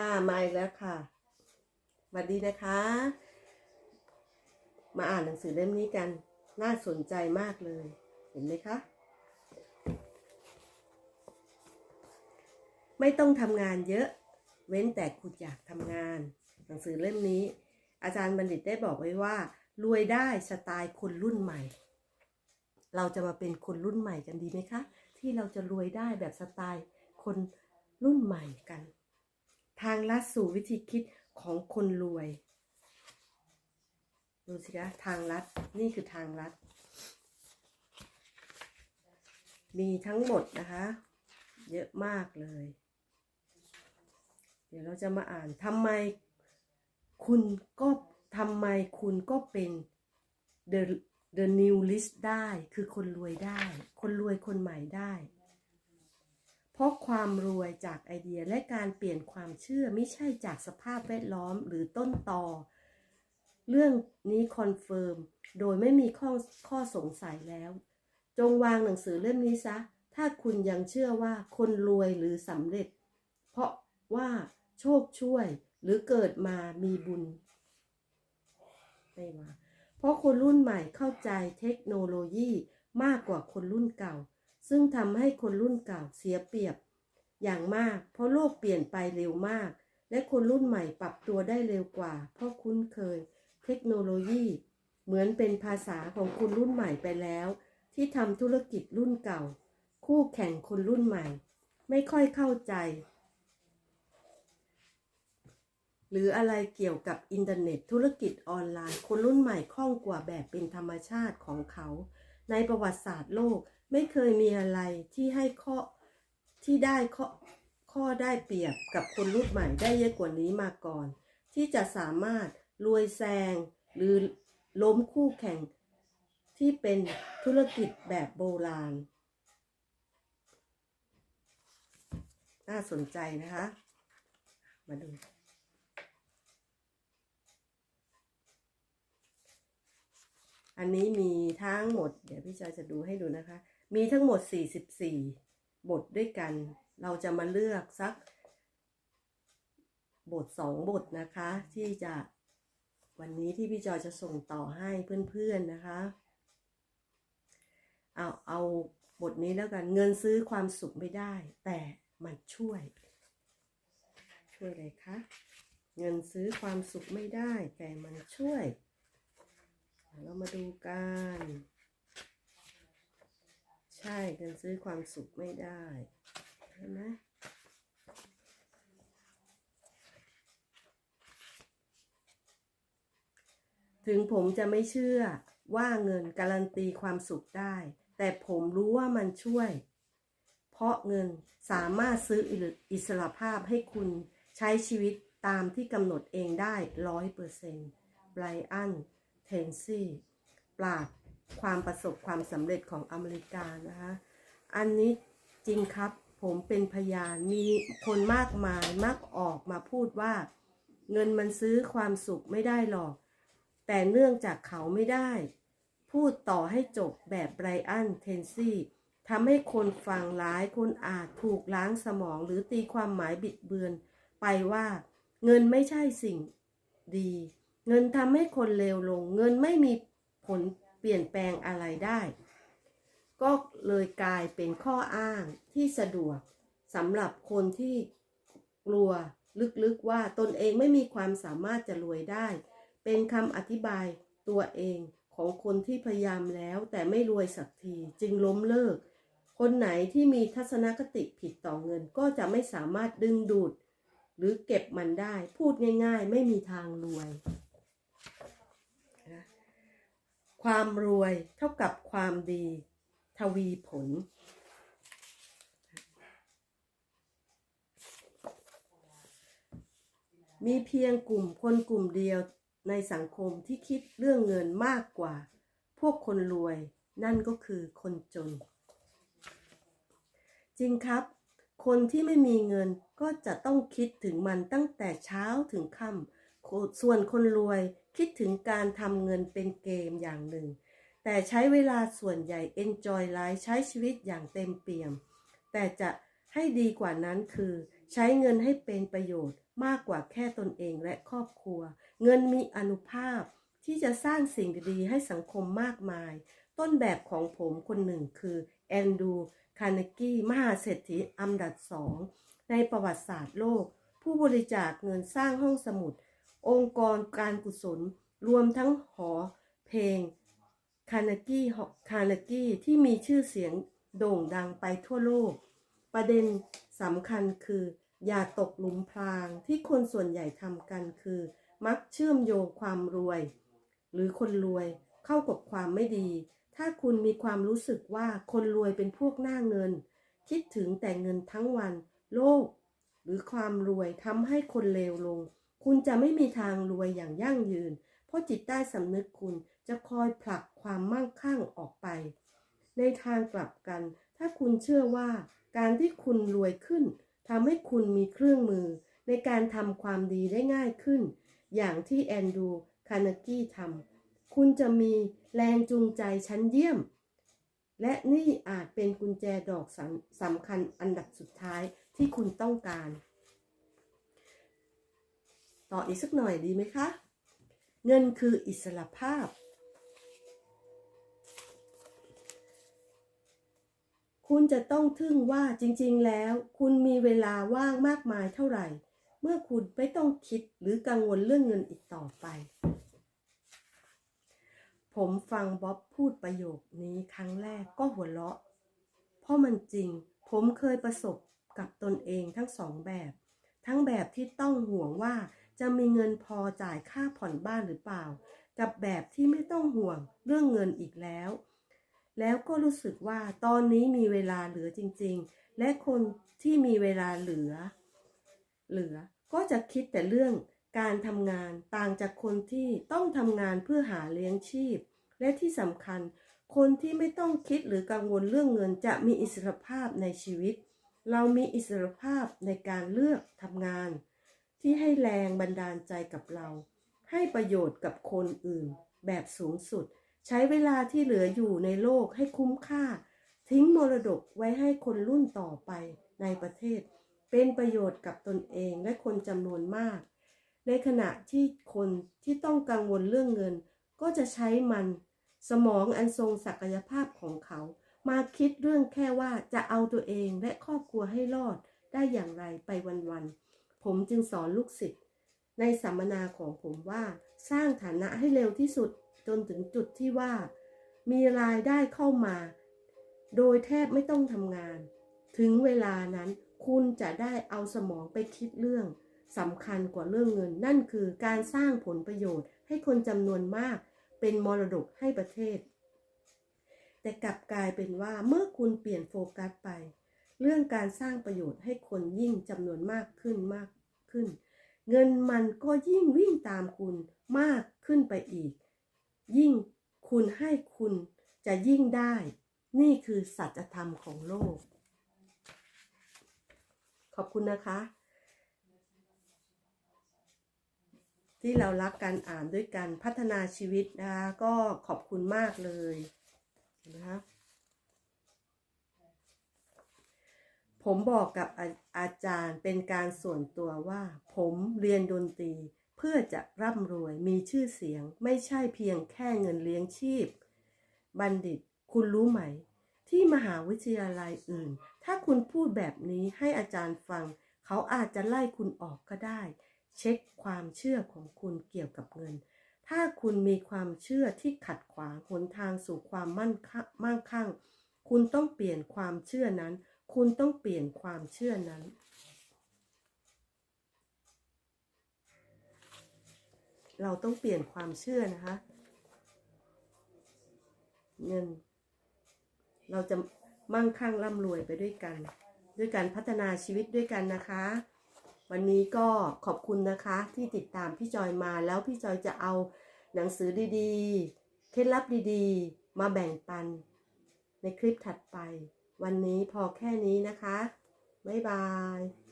ค่ะมาอีกแล้วค่ะสวัสดีนะคะ มาอ่านหนังสือเล่มนี้กัน น่าสนใจมากเลย เห็นไหมคะ ไม่ต้องทำงานเยอะ เว้นแต่คุณอยากทำงาน หนังสือเล่มนี้ อาจารย์บัณฑิตได้บอกไว้ว่า รวยได้สไตล์คนรุ่นใหม่ เราจะมาเป็นคนรุ่นใหม่กันดีไหมคะ ที่เราจะรวยได้แบบสไตล์คนรุ่นใหม่กัน ทางลัดสู่วิธีคิดของคนรวย ดูสิคะทางลัดนี่คือทางลัด มีทั้งหมดนะคะ เยอะมากเลย เดี๋ยวเราจะมาอ่านทำไมคุณก็ทำไมคุณก็เป็น the the new list ได้ คือคนรวยได้ คนรวยคนใหม่ได้ เพราะความรวยจากไอเดียและการเปลี่ยนความเชื่อไม่ใช่จากสภาพแวดล้อมหรือต้นตอ เรื่องนี้คอนเฟิร์มโดยไม่มีข้อข้อสงสัยแล้ว จงวางหนังสือเล่มนี้ซะ ถ้าคุณยังเชื่อว่าคนรวยหรือสำเร็จ เพราะว่าโชคช่วยหรือเกิดมามีบุญไม่ว่าเพราะคนรุ่นใหม่เข้าใจเทคโนโลยีมากกว่าคนรุ่นเก่า ซึ่งทำให้คนรุ่นเก่าเสียเปรียบ อย่างมาก เพราะโลกเปลี่ยนไปเร็วมาก และคนรุ่นใหม่ปรับตัวได้เร็วกว่า เพราะคุ้นเคย เทคโนโลยี เหมือนเป็นภาษาของคนรุ่นใหม่ไปแล้ว ที่ทำธุรกิจรุ่นเก่า คู่แข่งคนรุ่นใหม่ ไม่ค่อยเข้าใจ หรืออะไรเกี่ยวกับอินเทอร์เน็ตธุรกิจออนไลน์ คนรุ่นใหม่คล่องกว่าแบบเป็นธรรมชาติของเขา ในประวัติศาสตร์โลก ไม่เคยมีอะไรที่ให้ข้อที่ได้ข้อข้อได้เปรียบกับคนรุ่นใหม่ได้เยอะกว่านี้มาก่อน ที่จะสามารถรวยแซงหรือล้มคู่แข่ง ที่เป็นธุรกิจแบบโบราณ น่าสนใจนะคะ มาดูอันนี้มีทั้งหมด เดี๋ยวพี่จอยจะดูให้ดูนะคะ มีทั้งหมด 44 บทด้วยกัน เราจะมาเลือกสัก บทสองบทนะคะ ที่จะวันนี้ที่พี่จอยจะส่งต่อให้เพื่อนๆนะคะ เอาเอาบทนี้แล้วกันเงินซื้อความสุขไม่ได้ แต่มันช่วย ช่วยอะไรคะเงินซื้อความสุขไม่ได้ แต่มันช่วย เรามาดูกัน ใช่เงินซื้อความสุขไม่ได้ใช่ไหมถึงผมจะไม่เชื่อว่าเงินการันตีความสุขได้ แต่ผมรู้ว่ามันช่วย เพราะเงินสามารถซื้ออิสระภาพให้คุณใช้ชีวิตตามที่กำหนดเองได้ร้อยเปอร์เซ็นต์ไบรอัน เทนซี่ ปราด ความประสบความสำเร็จของอเมริกานะคะ อันนี้จริงครับผมเป็นพยานมีคนมากมายมักออกมาพูดว่า เงินมันซื้อความสุขไม่ได้หรอก แต่เนื่องจากเขาไม่ได้ พูดต่อให้จบแบบไบรอันเทนซี่ทำให้คนฟังหลายคนอาจถูกล้างสมองหรือตีความหมายบิดเบือน ไปว่า เงินไม่ใช่สิ่งดี เงินทำให้คนเลวลง เงินไม่มีผล ปลี่ยนแปลงอะไรได้ ก็เลยกลายเป็นข้ออ้างที่สะดวกสำหรับคนที่กลัวลึกๆว่าตนเองไม่มีความสามารถจะรวยได้ เป็นคำอธิบายตัวเองของคนที่พยายามแล้วแต่ไม่รวยสักทีจึงล้มเลิก คนไหนที่มีทัศนคติผิดต่อเงินก็จะไม่สามารถดึงดูด หรือเก็บมันได้ พูดง่ายๆ ไม่มีทางรวยนะ ความรวยเท่ากับความดี ทวีผล มีเพียงกลุ่มคนกลุ่มเดียวในสังคมที่คิดเรื่องเงินมากกว่า พวกคนรวยนั่นก็คือคนจน จริงครับ คนที่ไม่มีเงินก็จะต้องคิดถึงมันตั้งแต่เช้าถึงค่ำส่วนคนรวย คิดถึงการทำเงินเป็นเกมอย่างหนึ่ง แต่ใช้เวลาส่วนใหญ่ enjoy life ใช้ชีวิตอย่างเต็มเปี่ยม แต่จะให้ดีกว่านั้นคือ ใช้เงินให้เป็นประโยชน์มากกว่าแค่ตนเองและครอบครัว เงินมีอนุภาพที่จะสร้างสิ่งดีๆให้สังคมมากมาย ต้นแบบของผมคนหนึ่งคือแอนดู คาร์เนกี้มหาเศรษฐีอันดับสองในประวัติศาสตร์โลก ผู้บริจาคเงินสร้างห้องสมุด องค์กรการกุศล รวมทั้งหอเพลงคาร์เนกี้คาร์เนกี้ที่มีชื่อเสียงโด่งดังไปทั่วโลก ประเด็นสำคัญคือ อย่าตกหลุมพรางที่คนส่วนใหญ่ทำกันคือ มักเชื่อมโยงความรวย หรือคนรวยเข้ากับความไม่ดี ถ้าคุณมีความรู้สึกว่าคนรวยเป็นพวกหน้าเงิน คิดถึงแต่เงินทั้งวัน โลก หรือความรวยทำให้คนเลวลง คุณจะไม่มีทางรวยอย่างยั่งยืน เพราะจิตใต้สำนึกคุณจะคอยผลักความมั่งคั่งออกไป ในทางกลับกัน ถ้าคุณเชื่อว่า การที่คุณรวยขึ้นทำให้คุณมีเครื่องมือ ในการทำความดีได้ง่ายขึ้น อย่างที่แอนดูคาร์เนกี้ทำคุณจะมีแรงจูงใจชั้นเยี่ยม และนี่อาจเป็นกุญแจดอกสำสำคัญอันดับสุดท้ายที่คุณต้องการ ต่ออีกสักหน่อยดีไหมคะ เงินคืออิสระภาพ คุณจะต้องทึ่งว่าจริงๆแล้ว คุณมีเวลาว่างมากมายเท่าไหร่ เมื่อคุณไม่ต้องคิดหรือกังวลเรื่องเงินอีกต่อไป ผมฟังบ๊อบพูดประโยคนี้ครั้งแรกก็หัวเราะ เพราะมันจริง ผมเคยประสบกับตนเองทั้งสองแบบ ทั้งแบบที่ต้องห่วงว่า จะมีเงินพอจ่ายค่าผ่อนบ้านหรือเปล่า กับแบบที่ไม่ต้องห่วงเรื่องเงินอีกแล้ว แล้วก็รู้สึกว่าตอนนี้มีเวลาเหลือจริง ๆ และคนที่มีเวลาเหลือ เหลือก็จะคิดแต่เรื่องการทำงานต่างจากคนที่ต้องทำงานเพื่อหาเลี้ยงชีพ และที่สำคัญ คนที่ไม่ต้องคิดหรือกังวลเรื่องเงินจะมีอิสรภาพในชีวิต เรามีอิสรภาพในการเลือกทำงาน ที่ให้แรงบันดาลใจกับเรา ให้ประโยชน์กับคนอื่น แบบสูงสุด ใช้เวลาที่เหลืออยู่ในโลกให้คุ้มค่า ทิ้งมรดกไว้ให้คนรุ่นต่อไปในประเทศ เป็นประโยชน์กับตนเองและคนจำนวนมาก ในขณะที่คนที่ต้องกังวลเรื่องเงิน ก็จะใช้มันสมองอันทรงศักยภาพของเขา มาคิดเรื่องแค่ว่าจะเอาตัวเองและครอบครัวให้รอดได้อย่างไรไปวันๆ ผมจึงสอนลูกศิษย์ในสัมมนาของผมว่าสร้างฐานะให้เร็วที่สุดจนถึงจุดที่ว่า มีรายได้เข้ามา โดยแทบไม่ต้องทำงาน ถึงเวลานั้นคุณจะได้เอาสมองไปคิดเรื่องสำคัญกว่าเรื่องเงิน นั่นคือการสร้างผลประโยชน์ให้คนจำนวนมาก เป็นมรดกให้ประเทศ แต่กลับกลายเป็นว่าเมื่อคุณเปลี่ยนโฟกัสไป เรื่องการสร้างประโยชน์ให้คนยิ่งจำนวนมากขึ้นมากขึ้น เงินมันก็ยิ่งวิ่งตามคุณมากขึ้นไปอีก ยิ่งคุณให้คุณจะยิ่งได้ นี่คือสัจธรรมของโลก ขอบคุณนะคะ ที่เรารักการอ่านด้วยกันพัฒนาชีวิตนะคะก็ขอบคุณมากเลยนะคะ ผมบอกกับอาอาจารย์เป็นการส่วนตัวว่า ผมเรียนดนตรี เพื่อจะร่ำรวยมีชื่อเสียง ไม่ใช่เพียงแค่เงินเลี้ยงชีพ บัณฑิต คุณรู้ไหม ที่มหาวิทยาลัยอื่น ถ้าคุณพูดแบบนี้ให้อาจารย์ฟัง เขาอาจจะไล่คุณออกก็ได้ เช็คความเชื่อของคุณเกี่ยวกับเงิน ถ้าคุณมีความเชื่อที่ขัดขวางหนทางสู่ความมั่นคั่งมั่งคั่ง คุณต้องเปลี่ยนความเชื่อนั้น คุณต้องเปลี่ยนความเชื่อนั้น เราต้องเปลี่ยนความเชื่อนะคะเงินเราจะมั่งคั่งร่ำรวยไปด้วยกัน ด้วยการพัฒนาชีวิตด้วยกันนะคะ วันนี้ก็ขอบคุณนะคะที่ติดตามพี่จอยมาแล้วพี่จอยจะเอาหนังสือดีๆ เคล็ดลับดีๆ มาแบ่งปันในคลิปถัดไป วันนี้พอแค่นี้นะคะ บ๊ายบาย